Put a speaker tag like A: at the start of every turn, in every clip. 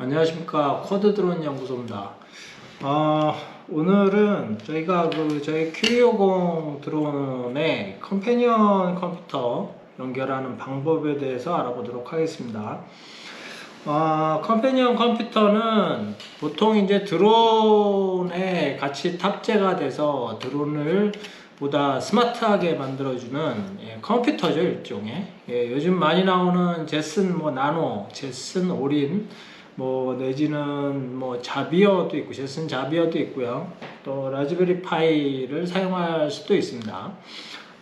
A: 안녕하십니까 코드 드론 연구소입니다. 어, 오늘은 저희가 그 저희 Q250 드론의 컴패니언 컴퓨터 연결하는 방법에 대해서 알아보도록 하겠습니다. 어, 컴패니언 컴퓨터는 보통 이제 드론에 같이 탑재가 돼서 드론을 보다 스마트하게 만들어주는 예, 컴퓨터죠 일종의 예, 요즘 많이 나오는 제슨 뭐 나노, 제슨 올인 뭐 내지는 뭐 자비어도 있고 제슨 자비어도 있고요. 또 라즈베리 파이를 사용할 수도 있습니다.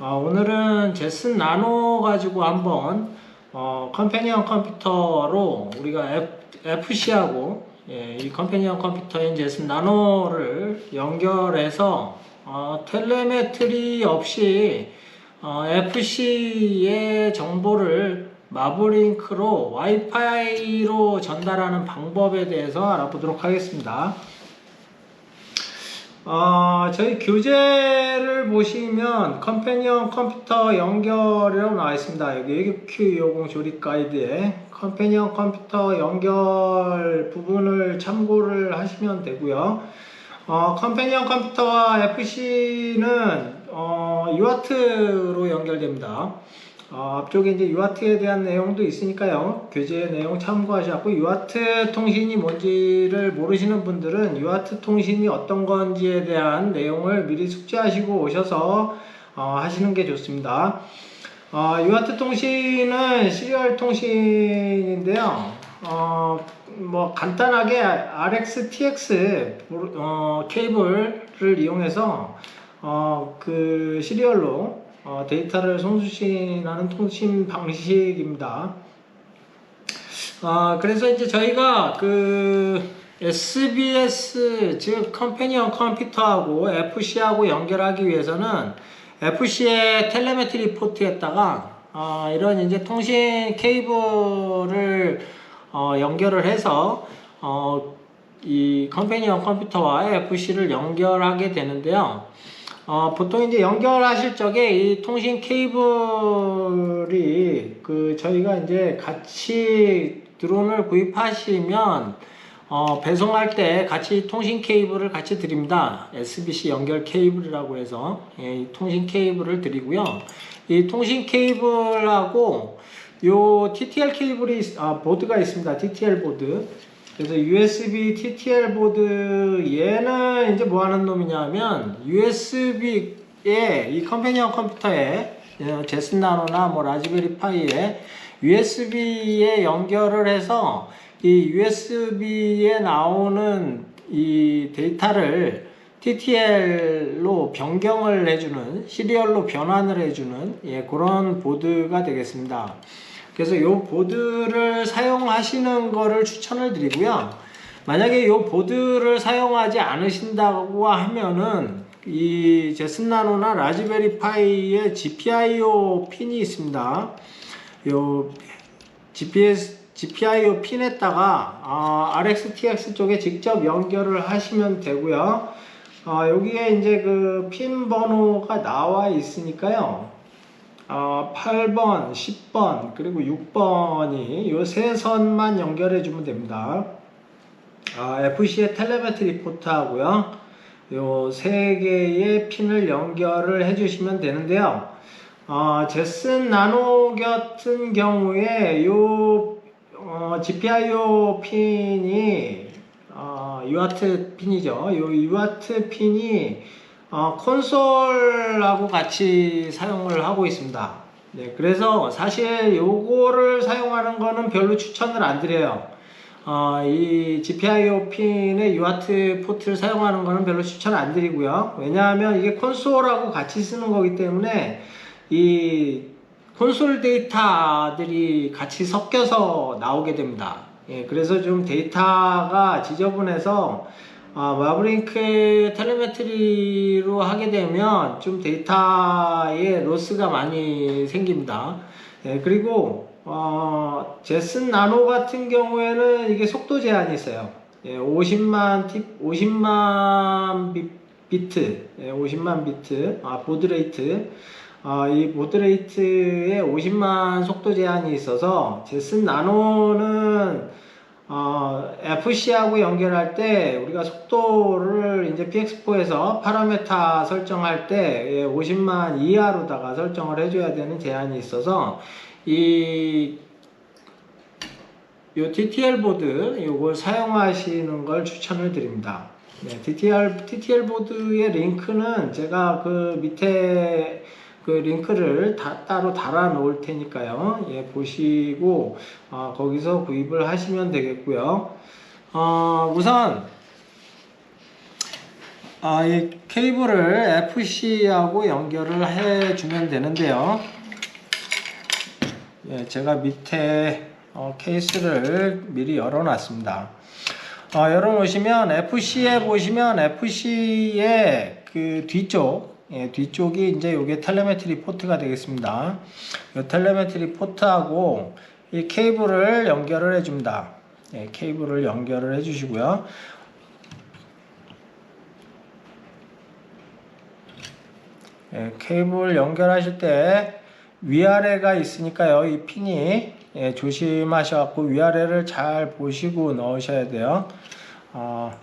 A: 어, 오늘은 제슨 나노 가지고 한번 어, 컴패니언 컴퓨터로 우리가 FC하고 예, 이 컴패니언 컴퓨터인 제슨 나노를 연결해서 어, 텔레메트리 없이 어, FC의 정보를 마블링크로 와이파이로 전달하는 방법에 대해서 알아보도록 하겠습니다. 어, 저희 교재를 보시면 컴패니언 컴퓨터 연결이라고 나와 있습니다. 여기 Q250 조립 가이드에 컴패니언 컴퓨터 연결 부분을 참고를 하시면 되고요. 어, 컴패니언 컴퓨터와 FC는 어, UART로 연결됩니다. 어, 앞쪽에 이제 UART에 대한 내용도 있으니까요. 교재 내용 참고하셨고 UART 통신이 뭔지를 모르시는 분들은 UART 통신이 어떤 건지에 대한 내용을 미리 숙지하시고 오셔서 어, 하시는 게 좋습니다. 어, UART 통신은 시리얼 통신인데요. 어, 뭐 간단하게 RX-TX 어, 케이블을 이용해서 어, 그 시리얼로 어, 데이터를 송수신하는 통신 방식입니다. 어, 그래서 이제 저희가 그 SBS 즉 컴패니언 컴퓨터하고 FC하고 연결하기 위해서는 FC의 텔레메트리 포트에다가 어, 이런 이제 통신 케이블을 어, 연결을 해서 어, 이 컴패니언 컴퓨터와 FC를 연결하게 되는데요. 어, 보통 이제 연결하실 적에 이 통신 케이블이 그 저희가 이제 같이 드론을 구입하시면 어, 배송할 때 같이 통신 케이블을 같이 드립니다. SBC 연결 케이블이라고 해서 예, 이 통신 케이블을 드리고요. 이 통신 케이블하고 요 TTL 케이블이 아, 보드가 있습니다. TTL 보드. 그래서 USB TTL 보드 얘는 이제 뭐 하는 놈이냐면 USB에 이 컴패니언 컴퓨터에 제슨 나노나 뭐 라즈베리 파이에 USB에 연결을 해서 이 USB에 나오는 이 데이터를 TTL로 변경을 해주는 시리얼로 변환을 해주는 예, 그런 보드가 되겠습니다. 그래서 이 보드를 사용하시는 거를 추천을 드리고요. 만약에 이 보드를 사용하지 않으신다고 하면은 이 제슨나노나 라즈베리 파이의 GPIO 핀이 있습니다. 요 GPS GPIO 핀에다가 어, RxTX 쪽에 직접 연결을 하시면 되고요. 어, 여기에 이제 그 핀 번호가 나와 있으니까요. 어, 8번, 10번, 그리고 6번이 이세 선만 연결해 주면 됩니다. 어, FC의 텔레메트 리 포트하고요. 요 세 개의 핀을 연결을 해 주시면 되는데요. 어, 제슨 나노 같은 경우에 요 어, GPIO 핀이 어, UART 핀이죠. 요 UART 핀이 어, 콘솔하고 같이 사용을 하고 있습니다. 네, 그래서 사실 요거를 사용하는 거는 별로 추천을 안 드려요. 어, 이 GPIO 핀의 UART 포트를 사용하는 거는 별로 추천 안 드리고요. 왜냐하면 이게 콘솔하고 같이 쓰는 거기 때문에 이 콘솔 데이터들이 같이 섞여서 나오게 됩니다. 예, 그래서 좀 데이터가 지저분해서 어, 마블링크 텔레메트리로 하게 되면 좀 데이터에 로스가 많이 생깁니다. 예, 그리고 어, 제슨 나노 같은 경우에는 이게 속도 제한이 있어요. 예, 50만 팁, 50만 비, 비트, 예, 50만 비트, 아, 보드레이트. 어, 이 보드레이트에 50만 속도 제한이 있어서 제슨 나노는 어, FC하고 연결할 때 우리가 속도를 이제 PX4에서 파라메타 설정할 때 50만 이하로다가 설정을 해줘야 되는 제한이 있어서 이 요 TTL 보드 요걸 사용하시는 걸 추천을 드립니다. 네, TTL TTL 보드의 링크는 제가 그 밑에 그 링크를 다 따로 달아 놓을 테니까요. 예, 보시고 어, 거기서 구입을 하시면 되겠고요. 어, 우선 아, 이 케이블을 FC하고 연결을 해 주면 되는데요. 예, 제가 밑에 어, 케이스를 미리 열어 놨습니다. 어, 열어 놓으시면 FC에 보시면 FC의 그 뒤쪽 예, 뒤쪽이 이제 요게 텔레메트리 포트가 되겠습니다. 이 텔레메트리 포트하고 이 케이블을 연결을 해줍니다. 예, 케이블을 연결을 해주시고요. 예, 케이블 연결하실 때 위아래가 있으니까요. 이 핀이 예, 조심하셔갖고 위아래를 잘 보시고 넣으셔야 돼요. 어,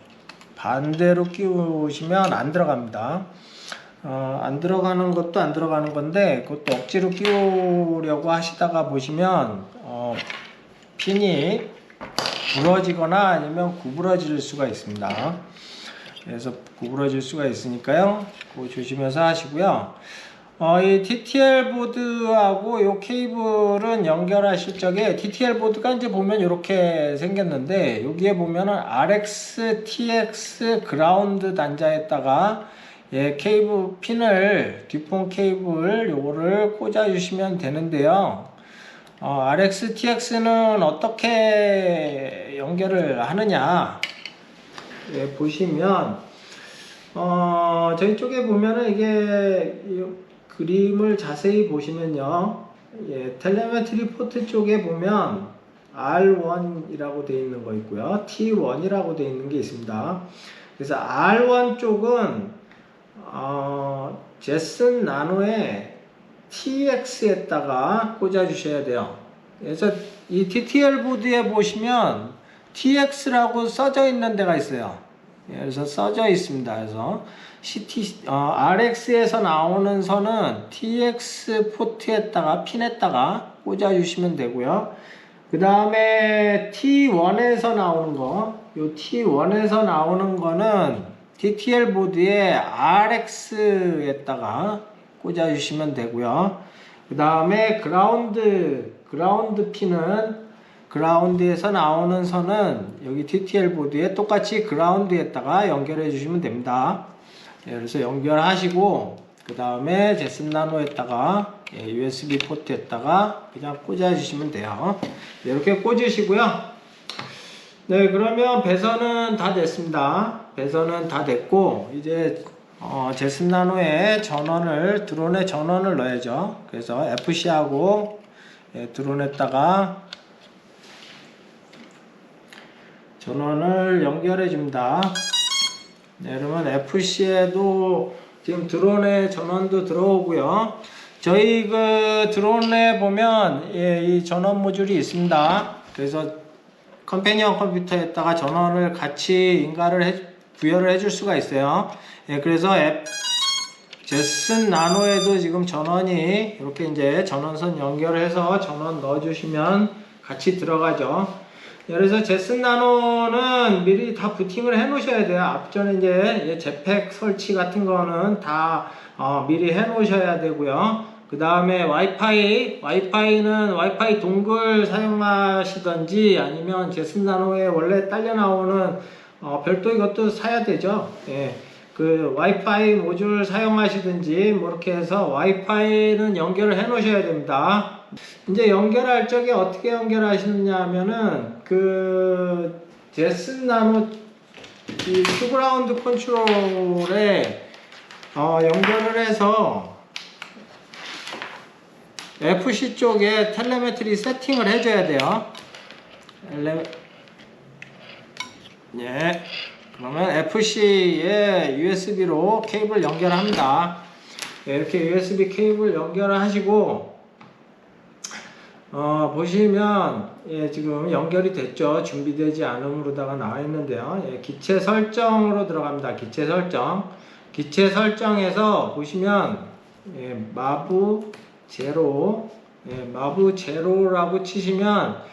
A: 반대로 끼우시면 안 들어갑니다. 어, 안 들어가는 것도 안 들어가는 건데 그것도 억지로 끼우려고 하시다가 보시면 어, 핀이 부러지거나 아니면 구부러질 수가 있습니다. 그래서 구부러질 수가 있으니까요. 그거 조심해서 하시고요. 어, 이 TTL 보드하고 이 케이블은 연결하실 적에 TTL 보드가 이제 보면 이렇게 생겼는데 여기에 보면은 RX, TX 그라운드 단자에다가 예, 케이블 핀을 뒷폰 케이블 요거를 꽂아 주시면 되는데요. 어, RX, TX는 어떻게 연결을 하느냐 예, 보시면 어, 저희 쪽에 보면은 이게 이 그림을 자세히 보시면요. 예, 텔레메트리 포트 쪽에 보면 R1이라고 되어 있는 거 있고요. T1이라고 되어 있는 게 있습니다. 그래서 R1 쪽은 어, 제슨 나노의 TX에다가 꽂아 주셔야 돼요. 그래서 이 TTL 보드에 보시면 TX라고 써져 있는 데가 있어요. 예, 그래서 써져 있습니다. 그래서 CT, 어, RX에서 나오는 선은 TX 포트에다가 핀에다가 꽂아 주시면 되고요. 그 다음에 T1에서 나오는 거, 요 T1에서 나오는 거는 TTL 보드에 RX에다가 꽂아 주시면 되고요. 그 다음에 그라운드, 그라운드 핀은 그라운드에서 나오는 선은 여기 TTL 보드에 똑같이 그라운드에다가 연결해 주시면 됩니다. 예, 그래서 연결하시고 그 다음에 제슨 나노에다가 예, USB 포트에다가 그냥 꽂아 주시면 돼요. 네, 이렇게 꽂으시고요. 네, 그러면 배선은 다 됐습니다. 배선은 다 됐고 이제 어, 나노에 전원을 드론에 전원을 넣어야죠. 그래서 FC하고 예, 드론에다가 전원을 연결해 줍니다. 네, 그러면 FC에도 지금 드론에 전원도 들어오고요. 저희 그 드론에 보면 예, 이 전원 모듈이 있습니다. 그래서 컴패니언 컴퓨터에다가 전원을 같이 인가를 해, 부여를 해줄 수가 있어요. 예, 그래서 앱 제슨 나노에도 지금 전원이 이렇게 이제 전원선 연결해서 전원 넣어주시면 같이 들어가죠. 그래서 제슨 나노는 미리 다 부팅을 해 놓으셔야 돼요. 앞전에 이제 제팩 설치 같은 거는 다 어, 미리 해 놓으셔야 되고요. 그 다음에 와이파이, 와이파이는 와이파이 동글 사용하시던지 아니면 제슨 나노에 원래 딸려 나오는 어, 별도 이것도 사야 되죠. 예. 그 와이파이 모듈 사용하시든지 뭐 이렇게 해서 와이파이는 연결을 해 놓으셔야 됩니다. 이제 연결할 적에 어떻게 연결하시느냐 하면은 그 제슨 나노 이 큐그라운드 컨트롤에 어, 연결을 해서 FC 쪽에 텔레메트리 세팅을 해줘야 돼요. 예. 그러면 FC에 USB로 케이블 연결합니다. 예, 이렇게 USB 케이블 연결을 하시고 어, 보시면 예, 지금 연결이 됐죠. 준비되지 않음으로다가 나와 있는데요. 예, 기체 설정으로 들어갑니다. 기체 설정. 기체 설정에서 보시면 예, 마부 제로 예, 마부 제로라고 치시면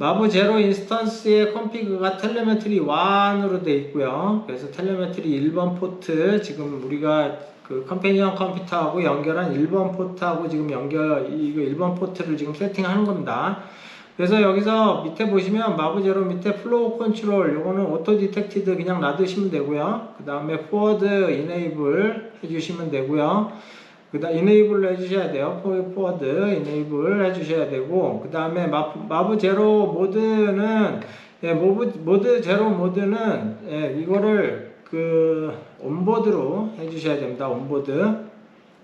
A: 마부 제로 인스턴스의 컨피그가 텔레메트리 1으로 되어 있고요. 그래서 텔레메트리 1번 포트 지금 우리가 그 컴패니언 컴퓨터하고 연결한 1번 포트하고 지금 연결 이거 1번 포트를 지금 세팅하는 겁니다. 그래서 여기서 밑에 보시면 마부 제로 밑에 플로우 컨트롤 요거는 오토 디텍티드 그냥 놔두시면 되고요. 그 다음에 포워드 이네이블 해주시면 되고요. 그 다음 이네이블 해주셔야 돼요. 이네이블 해주셔야 되고 그 다음에 마부 제로 모드는 예, 모브, 모드 제로 모드는 예, 이거를 그 온보드로 해주셔야 됩니다. 온보드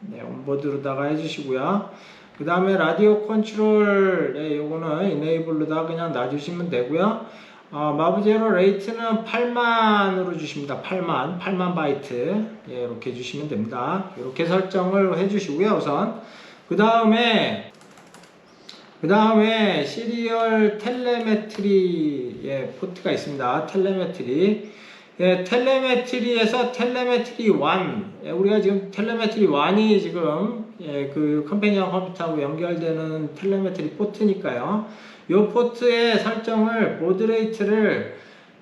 A: 네, 온보드로다가 해주시고요. 그 다음에 라디오 컨트롤 네, 요거는 이네이블로다 그냥 놔주시면 되고요. 어, 마브제로 레이트는 8만으로 주십니다. 8만, 8만 바이트. 예, 이렇게 주시면 됩니다. 이렇게 설정을 해주시고요, 우선. 그 다음에, 그 다음에 시리얼 텔레메트리, 예, 포트가 있습니다. 텔레메트리. 예, 텔레메트리에서 텔레메트리 1. 예, 우리가 지금 텔레메트리 1이 지금, 예, 그 컴패니언 컴퓨터하고 연결되는 텔레메트리 포트니까요. 이 포트의 설정을 보드레이트를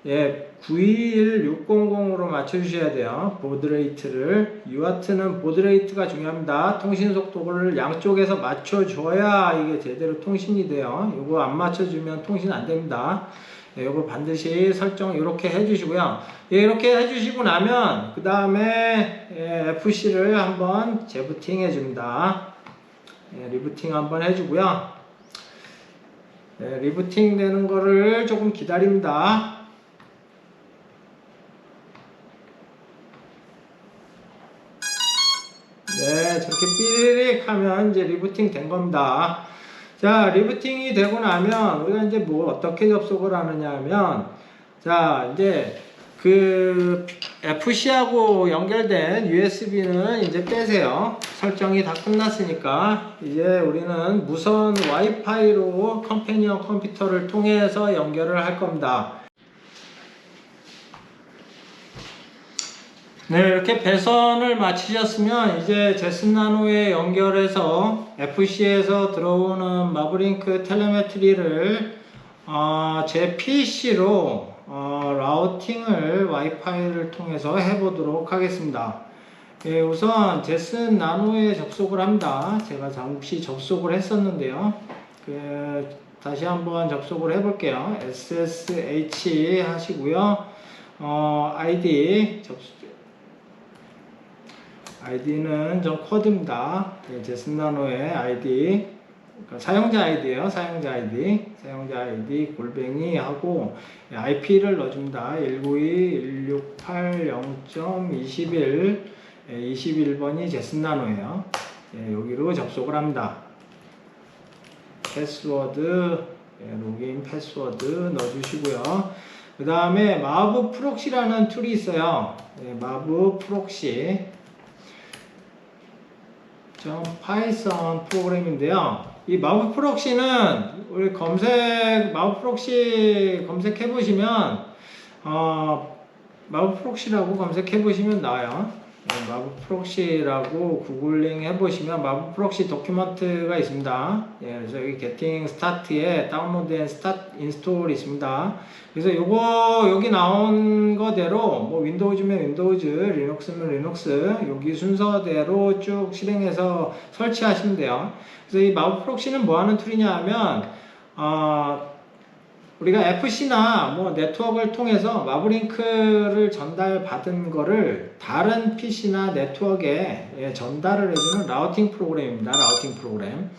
A: 예, 92160으로 맞춰주셔야 돼요. 보드레이트를. 유아트는 보드레이트가 중요합니다. 통신 속도를 양쪽에서 맞춰줘야 이게 제대로 통신이 돼요. 이거 안 맞춰주면 통신 안 됩니다. 예, 이거 반드시 설정 이렇게 해주시고요. 예, 이렇게 해주시고 나면 그 다음에 예, FC를 한번 재부팅 해줍니다. 예, 리부팅 한번 해주고요. 네, 리부팅 되는 거를 조금 기다립니다. 네, 저렇게 삐리릭 하면 이제 리부팅 된 겁니다. 자, 리부팅이 되고 나면 우리가 이제 뭐 어떻게 접속을 하느냐 하면 자, 이제 그 FC하고 연결된 USB는 이제 빼세요. 설정이 다 끝났으니까 이제 우리는 무선 와이파이로 컴패니언 컴퓨터를 통해서 연결을 할 겁니다. 네, 이렇게 배선을 마치셨으면 이제 제스나노에 연결해서 FC에서 들어오는 마브링크 텔레메트리를 어, 제 PC로 어, 라우팅을 와이파이를 통해서 해보도록 하겠습니다. 예, 우선 제슨 나노에 접속을 합니다. 제가 잠시 접속을 했었는데요. 그, 다시 한번 접속을 해볼게요. SSH 하시고요. 어, ID 접속, 아이디는 좀 코드입니다. 예, 제슨 나노의 아이디 그러니까 사용자 아이디예요. 사용자 아이디 사용자 아이디 골뱅이 하고 IP를 넣어줍니다. 192.168.0.21 21번이 제슨나노예요. 예, 여기로 접속을 합니다. 패스워드 예, 로그인 패스워드 넣어주시고요. 그 다음에 마브 프록시라는 툴이 있어요. 예, 마브 프록시 파이썬 프로그램인데요. 이 마법 프록시는 우리 검색 마법 프록시 검색해 보시면 어, 마법 프록시라고 검색해 보시면 나와요. 네, 마법 프록시라고 구글링 해 보시면 마법 프록시 도큐먼트가 있습니다. 예, 그래서 여기 게팅 스타트에 다운로드 앤 스타트 인스톨이 있습니다. 그래서 요거 여기 나온 거대로 뭐 윈도우즈면 윈도우즈, 리눅스면 리눅스 여기 순서대로 쭉 실행해서 설치하시면 돼요. 그래서 이 마법 프록시는 뭐 하는 툴이냐 하면 어, 우리가 FC나 뭐 네트워크를 통해서 마블링크를 전달받은 거를 다른 PC나 네트워크에 예, 전달을 해주는 라우팅 프로그램입니다. 라우팅 프로그램.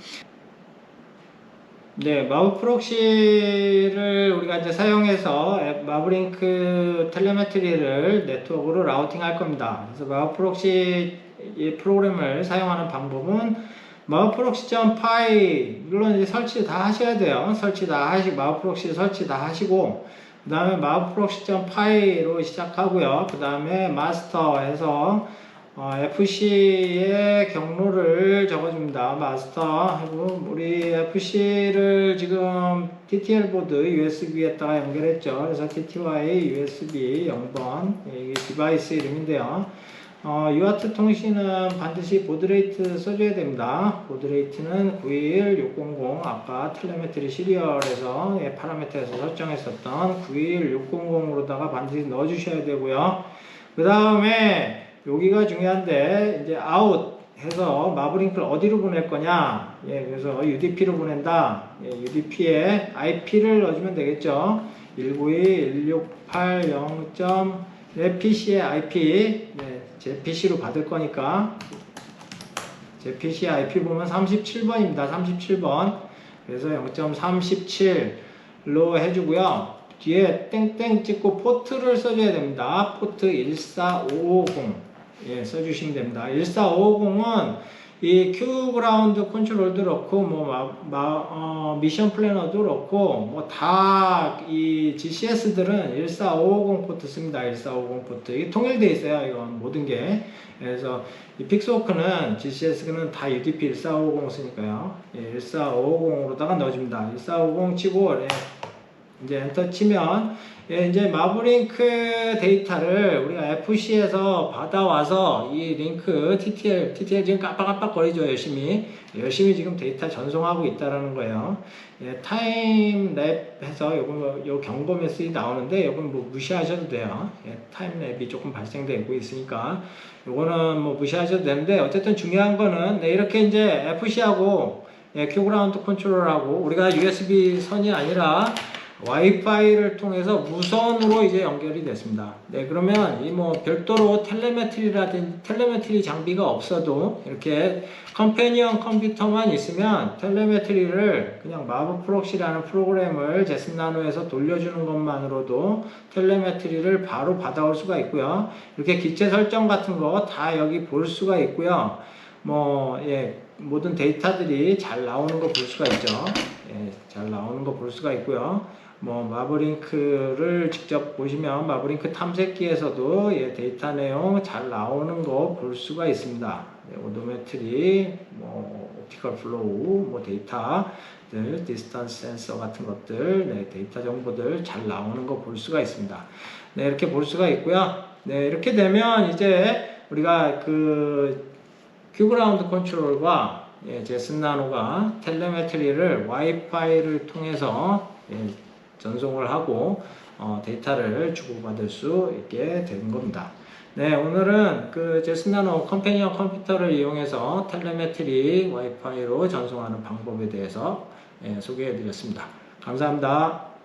A: 네, 마브 프록시를 우리가 이제 사용해서 마블링크 텔레메트리를 네트워크로 라우팅 할 겁니다. 그래서 마브 프록시 이 프로그램을 사용하는 방법은 마우프록시.py 물론 이제 설치 다 하셔야 돼요. 설치 다 하시고 마우프록시 설치 다 하시고 그 다음에 마우프록시.py로 시작하고요. 그 다음에 마스터에서 어, FC의 경로를 적어줍니다. 마스터 하고 우리 FC를 지금 TTL 보드 USB에다가 연결했죠. 그래서 TTY USB 0번 이게 디바이스 이름인데요. 어, 유아트 통신은 반드시 보드레이트 써줘야 됩니다. 보드레이트는 91600 아까 텔레메트리 시리얼에서 예, 파라미터에서 설정했었던 91600으로다가 반드시 넣어주셔야 되고요. 그 다음에 여기가 중요한데 이제 아웃 해서 마블링크를 어디로 보낼 거냐 예 그래서 UDP로 보낸다 예, UDP에 IP를 넣어주면 되겠죠 192.168.0. 내 PC의 IP 예, 제 PC로 받을 거니까. 제 PC IP 보면 37번입니다. 37번. 그래서 0.37로 해주고요. 뒤에 땡땡 찍고 포트를 써줘야 됩니다. 포트 14550 예, 써주시면 됩니다. 14550은 이큐 그라운드 컨트롤도 그렇고 뭐 마, 마, 어, 미션 플래너도 그렇고 뭐 다 이 GCS들은 14550 포트 씁니다. 14550 포트 이게 통일돼 있어요. 이건 모든 게 그래서 이 픽스워크는 GCS는 다 UDP 14550 쓰니까요. 예, 14550으로다가 넣어줍니다. 14550 치고 예, 이제 엔터 치면 예, 이제 마블링크 데이터를 우리가 FC에서 받아와서 이 링크 TTL, TTL 지금 깜빡깜빡 거리죠, 열심히. 열심히 지금 데이터 전송하고 있다라는 거예요. 예, 타임 랩 해서 요거, 뭐, 요 경고 메시지 나오는데 요건 뭐 무시하셔도 돼요. 예, 타임 랩이 조금 발생되고 있으니까 요거는 뭐 무시하셔도 되는데 어쨌든 중요한 거는 네, 이렇게 이제 FC하고 예, 큐그라운드 컨트롤하고 우리가 USB 선이 아니라 와이파이를 통해서 무선으로 이제 연결이 됐습니다. 네, 그러면 이 뭐 별도로 텔레메트리라든지 텔레메트리 장비가 없어도 이렇게 컴패니언 컴퓨터만 있으면 텔레메트리를 그냥 마브 프록시라는 프로그램을 제스나노에서 돌려주는 것만으로도 텔레메트리를 바로 받아올 수가 있고요. 이렇게 기체 설정 같은 거 다 여기 볼 수가 있고요. 뭐, 예, 모든 데이터들이 잘 나오는 거 볼 수가 있죠. 예, 잘 나오는 거 볼 수가 있고요. 뭐 마블링크를 직접 보시면 마블링크 탐색기에서도 예, 데이터 내용 잘 나오는 거 볼 수가 있습니다. 예, 오도메트리, 뭐 옵티컬 플로우, 뭐 데이터들, 디스턴스 센서 같은 것들, 네, 데이터 정보들 잘 나오는 거 볼 수가 있습니다. 네, 이렇게 볼 수가 있고요. 네, 이렇게 되면 이제 우리가 그 큐그라운드 컨트롤과 예, 제슨 나노가 텔레메트리를 와이파이를 통해서 예, 전송을 하고 어, 데이터를 주고받을 수 있게 된 겁니다. 네, 오늘은 그 제스나노 컴패니언 컴퓨터를 이용해서 텔레메트리 와이파이로 전송하는 방법에 대해서 예, 소개해 드렸습니다. 감사합니다.